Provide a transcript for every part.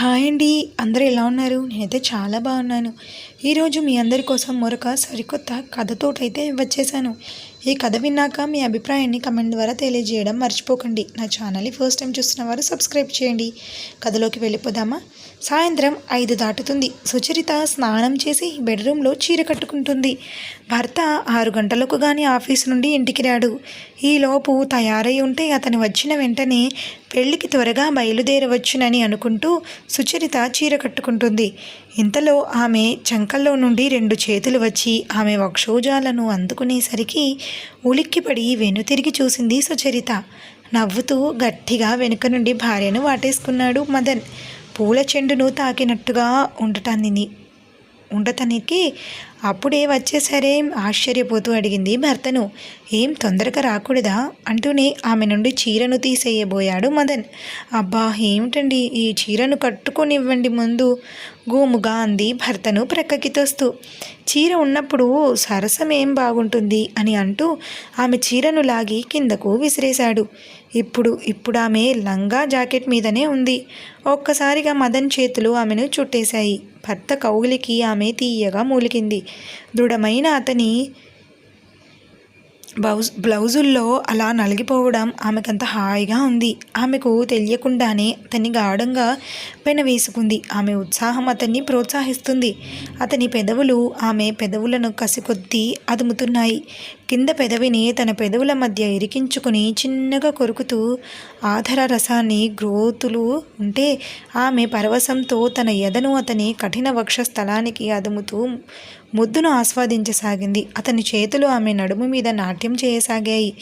Hi అండి అందరూ ఎలా ఉన్నారు? నేనైతే చాలా బాగున్నాను. ఈరోజు మీ అందరి కోసం మరొక సరికొత్త కథతోటైతే వచ్చేసాను. ఈ కథ విన్నాక మీ అభిప్రాయాన్ని కమెంట్ ద్వారా తెలియజేయడం మర్చిపోకండి. నా ఛానల్ని ఫస్ట్ టైం చూస్తున్న వారు సబ్స్క్రైబ్ చేయండి. కథలోకి వెళ్ళిపోదామా? సాయంత్రం ఐదు దాటుతుంది. సుచరిత స్నానం చేసి బెడ్రూమ్లో చీర కట్టుకుంటుంది. భర్త ఆరు గంటలకు కానీ ఆఫీస్ నుండి ఇంటికి రాడు. ఈలోపు తయారై ఉంటే అతను వచ్చిన వెంటనే పెళ్ళికి త్వరగా బయలుదేరవచ్చునని అనుకుంటూ సుచరిత చీర కట్టుకుంటుంది. ఇంతలో ఆమె చంకల్లో నుండి రెండు చేతులు వచ్చి ఆమె వక్షోజాలను అందుకునేసరికి ఉలిక్కిపడి వెనుతిరిగి చూసింది సుచరిత. నవ్వుతూ గట్టిగా వెనుక నుండి భార్యను వాటేసుకున్నాడు మదన్. పూల చెండును తాకినట్టుగా ఉండటాన్ని ఉండటానికి అప్పుడే వచ్చేసరే ఆశ్చర్యపోతూ అడిగింది భర్తను. ఏం తొందరగా రాకూడదా? అంటూనే ఆమె నుండి చీరను తీసేయబోయాడు మదన్. అబ్బా ఏమిటండి ఈ చీరను కట్టుకొనివ్వండి ముందు? గోముగా అంది భర్తను ప్రక్కకి తోస్తూ. చీర ఉన్నప్పుడు సరసం ఏం బాగుంటుంది? అని అంటూ ఆమె చీరను లాగి కిందకు విసిరేశాడు. ఇప్పుడు ఇప్పుడు ఆమె లంగా జాకెట్ మీదనే ఉంది. ఒక్కసారిగా మదన్ చేతులు ఆమెను చుట్టేశాయి. భర్త కౌగిలికి ఆమె తీయగా మూలికింది. దృఢమైన అతని బ్లౌజ్ బ్లౌజుల్లో అలా నలిగిపోవడం ఆమెకంత హాయిగా ఉంది. ఆమెకు తెలియకుండానే అతన్ని గాఢంగా పెనవేసుకుంది. ఆమె ఉత్సాహం అతన్ని ప్రోత్సహిస్తుంది. అతని పెదవులు ఆమె పెదవులను కసికొద్దీ అదుముతున్నాయి. కింద పెదవిని తన పెదవుల మధ్య ఇరికించుకుని చిన్నగా కొరుకుతూ ఆధార రసాన్ని గ్రోతులు ఉంటే ఆమె పరవశంతో తన ఎదను అతని కఠిన వక్ష స్థలానికి అదుముతూ ముద్దును ఆస్వాదించసాగింది. అతని చేతులు ఆమె నడుము మీద నాట్యం చేయసాగాయి.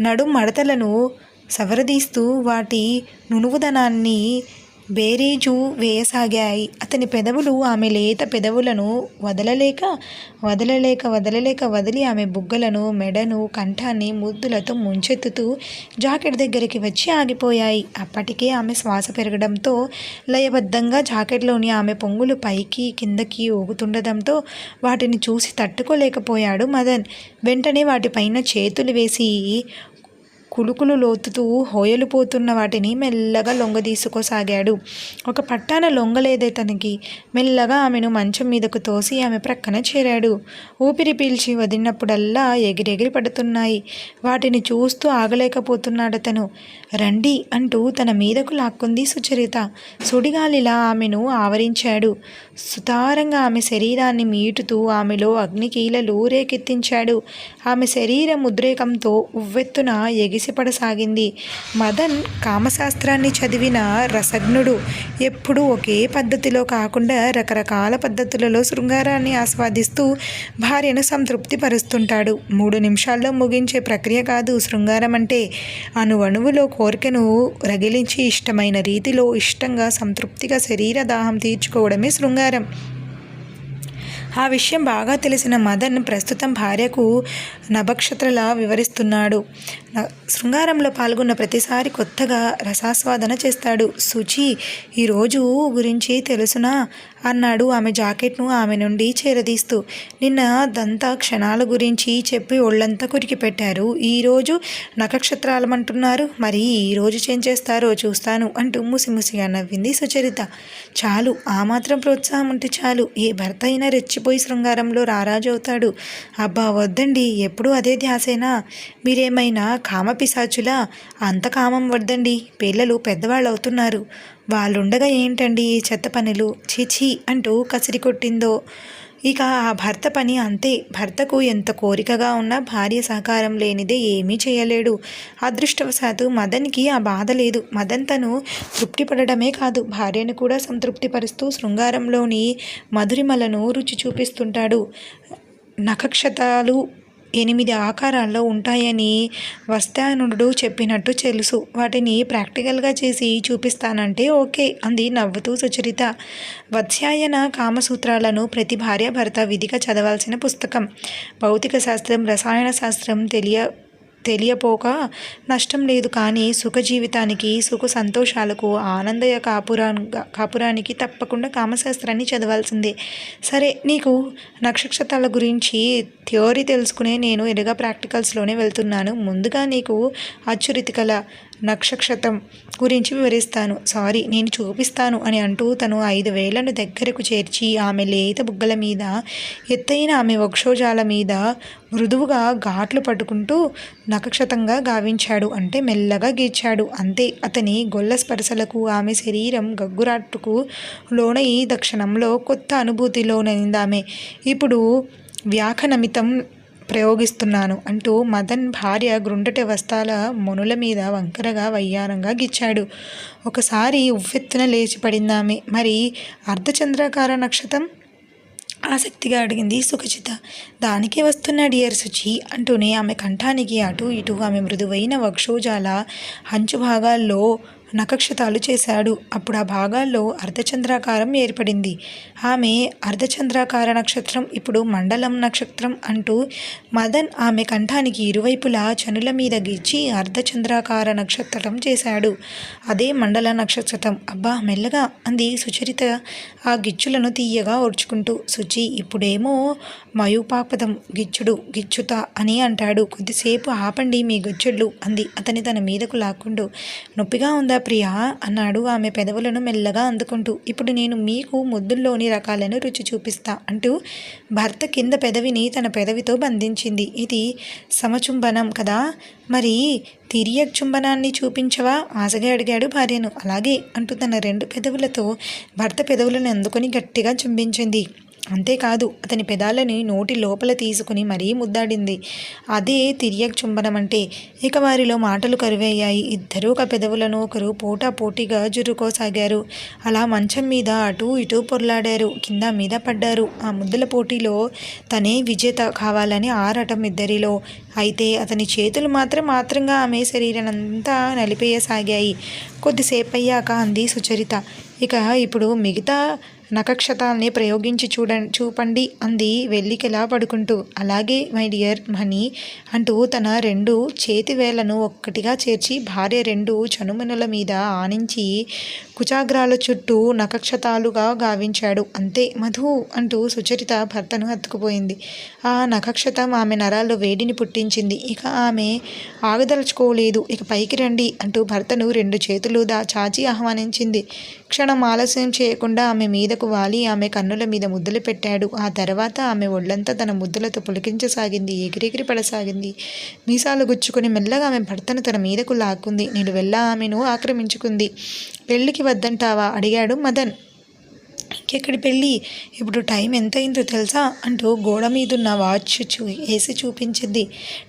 నడుం మడతలను సవరదీస్తూ వాటి నునువుదనాన్ని బేరీజు వేయసాగాయి. అతని పెదవులు ఆమె లేత పెదవులను వదలలేక వదలలేక వదలలేక వదిలి ఆమె బుగ్గలను మెడను కంఠాన్ని ముద్దులతో ముంచెత్తుతూ జాకెట్ దగ్గరికి వచ్చి ఆగిపోయాయి. అప్పటికే ఆమె శ్వాస పెరగడంతో లయబద్ధంగా జాకెట్లోని ఆమె పొంగులు పైకి కిందకి ఊగుతుండడంతో వాటిని చూసి తట్టుకోలేకపోయాడు మదన్. వెంటనే వాటిపైన చేతులు వేసి కులుకులు లోతుతూ హోయలుపోతున్న వాటిని మెల్లగా లొంగదీసుకోసాగాడు ఒక పట్టాన లొంగలేదే తనకి. మెల్లగా ఆమెను మంచం మీదకు తోసి ఆమె ప్రక్కన చేరాడు. ఊపిరి పీల్చి వదిలినప్పుడల్లా ఎగిరెగిరి పడుతున్నాయి. వాటిని చూస్తూ ఆగలేకపోతున్నాడు తను. రండి అంటూ తన మీదకు లాక్కుంది సుచరిత. సుడిగాలిలా ఆమెను ఆవరించాడు. సుతారంగా ఆమె శరీరాన్ని మీటుతూ ఆమెలో అగ్నికీలలు రేకెత్తించాడు ఆమె శరీర ముద్రేకంతో ఉవ్వెత్తున ఎగిసిపడసాగింది మదన్ కామశాస్త్రాన్ని చదివిన రసజ్ఞుడు. ఎప్పుడూ ఒకే పద్ధతిలో కాకుండా రకరకాల పద్ధతులలో శృంగారాన్ని ఆస్వాదిస్తూ భార్యను సంతృప్తి పరుస్తుంటాడు మూడు నిమిషాల్లో ముగించే ప్రక్రియ కాదు శృంగారం అంటే. అణువణువులో కోరికను రగిలించి ఇష్టమైన రీతిలో ఇష్టంగా సంతృప్తిగా శరీర దాహం తీర్చుకోవడమే శృంగారం. ఆ విషయం బాగా తెలిసిన మదన్ ప్రస్తుతం భార్యకు నభక్షత్రలా వివరిస్తున్నాడు. శృంగారంలో పాల్గొన్న ప్రతిసారి కొత్తగా రసాస్వాదన చేస్తాడు. సుచి ఈరోజు గురించి తెలుసునా? అన్నాడు ఆమె జాకెట్ను ఆమె నుండి చేరదీస్తూ. నిన్న దంతా క్షణాల గురించి చెప్పి ఒళ్ళంతా కురికి పెట్టారు. ఈరోజు నక్షత్రాలమంటున్నారు. మరి ఈరోజు చేస్తారో చూస్తాను అంటూ ముసిముసిగా నవ్వింది సుచరిత. చాలు ఆ మాత్రం ప్రోత్సాహం ఉంటే చాలు. ఏ భర్త అయినా రెచ్చిపోయి శృంగారంలో రారాజు అవుతాడు అబ్బా వద్దండి ఎప్పుడూ అదే ధ్యాసేనా? మీరేమైనా కామపిశాచులా? అంత కామం వద్దండి. పిల్లలు పెద్దవాళ్ళు అవుతున్నారు వాళ్ళుండగా ఏంటండి ఈ చెత్త పనులు? చీచీ అంటూ కసిరి కొట్టిందో? ఇక ఆ భర్త పని అంతే. భర్తకు ఎంత కోరికగా ఉన్నా భార్య సహకారం లేనిదే ఏమీ చేయలేడు. అదృష్టవశాత్తు మదన్కి ఆ బాధ లేదు. మదన్ తను తృప్తిపడమే కాదు. భార్యను కూడా సంతృప్తిపరుస్తూ శృంగారంలోని మధురిమలను రుచి చూపిస్తుంటాడు. నఖక్షతాలు ఎనిమిది ఆకారాల్లో ఉంటాయని వస్తానుడు చెప్పినట్టు తెలుసు. వాటిని ప్రాక్టికల్గా చేసి చూపిస్తానంటే ఓకే అంది నవ్వుతూ సుచరిత. వత్స్యాయన కామసూత్రాలను ప్రతి భార్యాభర్త విధిగా చదవాల్సిన పుస్తకం. భౌతిక శాస్త్రం రసాయన శాస్త్రం తెలియ తెలియపోక నష్టం లేదు కానీ సుఖ జీవితానికి సుఖ సంతోషాలకు ఆనందయ కాపురా కాపురానికి తప్పకుండా కామశాస్త్రాన్ని చదవాల్సిందే. సరే నీకు నక్షత్రాల గురించి థియోరీ తెలుసుకునే నేను ఎరగా ప్రాక్టికల్స్లోనే వెళ్తున్నాను. ముందుగా నీకు అచ్చురితికల నక్షక్షతం గురించి వివరిస్తాను. సారీ నేను చూపిస్తాను అని అంటూ తను ఐదు వేలను దగ్గరకు చేర్చి ఆమె లేత బుగ్గల మీద ఎత్తైన ఆమె వక్షోజాల మీద మృదువుగా ఘాట్లు పట్టుకుంటూ నక్షతంగా గావించాడు. అంటే మెల్లగా గీచాడు అంతే అతని గొల్ల స్పర్శలకు ఆమె శరీరం గగ్గురాట్టుకు లోనయి దక్షిణంలో కొత్త అనుభూతిలోనైందామె ఇప్పుడు వ్యాఖనమితం ప్రయోగిస్తున్నాను అంటూ మదన్ భార్య గ్రుండటి వస్తాల మునుల మీద వంకరగా వయ్యారంగా గిచ్చాడు. ఒకసారి ఉవ్వెత్తున లేచి పడిందామె. మరి అర్ధచంద్రాకార నక్షత్రం? ఆసక్తిగా అడిగింది సుఖచిత. దానికే వస్తున్న డియర్ సుచి అంటూనే ఆమె కంఠానికి అటు ఇటు ఆమె మృదువైన వక్షోజాల హంచు భాగాల్లో నఖక్షతాలు చేశాడు. అప్పుడు ఆ భాగాల్లో అర్ధచంద్రాకారం ఏర్పడింది. ఆమె అర్ధచంద్రాకార నక్షత్రం ఇప్పుడు మండలం నక్షత్రం అంటూ మదన్ ఆమె కంఠానికి ఇరువైపులా చనుల మీద గీచి అర్ధచంద్రాకార నక్షత్రం చేశాడు. అదే మండల నక్షత్రం. అబ్బా మెల్లగా అంది సుచరిత ఆ గిచ్చులను తీయగా ఓర్చుకుంటూ. సుచి ఇప్పుడేమో మయూపాపదం. గిచ్చుడు గిచ్చుతా అని అంటాడు. కొద్దిసేపు ఆపండి మీ గొచ్చుళ్ళు అంది అతని తన మీదకు లాక్కుంటూ. నొప్పిగా ఉందా ప్రియా అన్నాడు ఆమె పెదవులను మెల్లగా అందుకుంటూ. ఇప్పుడు నేను మీకు ముద్దుల్లోని రకాలను రుచి చూపిస్తా అంటూ భర్త కింద పెదవిని తన పెదవితో బంధించింది. ఇది సమచుంబనం కదా? మరి తిరియక్ చుంబనాన్ని చూపించవా? ఆశగా అడిగాడు భార్యను. అలాగే అంటూ తన రెండు పెదవులతో భర్త పెదవులను అందుకొని గట్టిగా చుంబించింది. అంతేకాదు అతని పెదాలని నోటి లోపల తీసుకుని మరీ ముద్దాడింది. అదే తిరియక్ చుంబనం అంటే ఇక వారిలో మాటలు కరువయ్యాయి. ఇద్దరూ ఒక పెదవులను ఒకరు పోటా పోటీగా జురుకోసాగారు. అలా మంచం మీద అటు ఇటు పొర్లాడారు. కింద మీద పడ్డారు. ఆ ముద్దుల పోటీలో తనే విజేత కావాలని ఆరాటం ఇద్దరిలో. అయితే అతని చేతులు మాత్రం మాత్రంగా ఆమె శరీరం నలిపేయసాగాయి. కొద్దిసేపు అయ్యాక అంది సుచరిత. ఇక ఇప్పుడు మిగతా నఖక్షతాల్ని ప్రయోగించి చూడ చూపండి అంది వెల్లికెలా పడుకుంటూ. అలాగే మై డియర్ మనీ అంటూ తన రెండు చేతి వేలను ఒక్కటిగా చేర్చి భార్య రెండు చనుమనుల మీద ఆనించి కుచాగ్రాల చుట్టూ నఖక్షతాలుగా గావించాడు. అంతే మధు అంటూ సుచరిత భర్తను హత్తుకుపోయింది. ఆ నఖక్షతం ఆమె నరాల్లో వేడిని పుట్టించింది. ఇక ఆమె ఆగదలుచుకోలేదు ఇక పైకి రండి అంటూ భర్తను రెండు చేతులు దా చాచి ఆహ్వానించింది. క్షణం ఆలస్యం చేయకుండా ఆమె మీదకు వాలి. ఆమె కన్నుల మీద ముద్దులు పెట్టాడు. ఆ తర్వాత ఆమె ఒళ్ళంతా తన ముద్దులతో పులికించసాగింది. ఎగిరెగిరి పడసాగింది. మీసాలు గుచ్చుకుని మెల్లగా ఆమె భర్తను తన మీదకు లాక్కుంది. నేను వెళ్ళా ఆమెను ఆక్రమించుకుంది. పెళ్ళికి వద్దంటావా? అడిగాడు మదన్. ఇంకెక్కడి పెళ్ళి? ఇప్పుడు టైం ఎంత అయిందో తెలుసా? అంటూ గోడ మీదున్న వాచ్ చూ వేసి చూపించింది.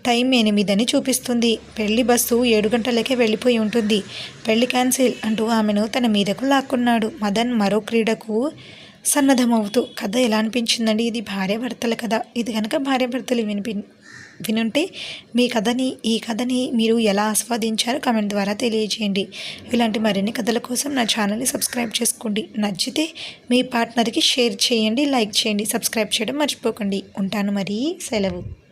టైం ఎనిమిదని చూపిస్తుంది. పెళ్ళి బస్సు ఏడు గంటలకే వెళ్ళిపోయి ఉంటుంది. పెళ్ళి క్యాన్సిల్ అంటూ ఆమెను తన మీదకు లాక్కున్నాడు. మదన్ మరో క్రీడకు సన్నద్ధమవుతూ కథ ఎలా అనిపించిందండి? ఇది భార్యాభర్తల కథ. ఇది కనుక భార్యాభర్తలు వినిపి వినుంటే మీ కథని ఈ కథని మీరు ఎలా ఆస్వాదించారో కమెంట్ ద్వారా తెలియజేయండి. ఇలాంటి మరిన్ని కథల కోసం నా ఛానల్ని సబ్స్క్రైబ్ చేసుకోండి. నచ్చితే మీ పార్ట్నర్కి షేర్ చేయండి లైక్ చేయండి సబ్స్క్రైబ్ చేయడం మర్చిపోకండి. ఉంటాను మరి. సెలవు.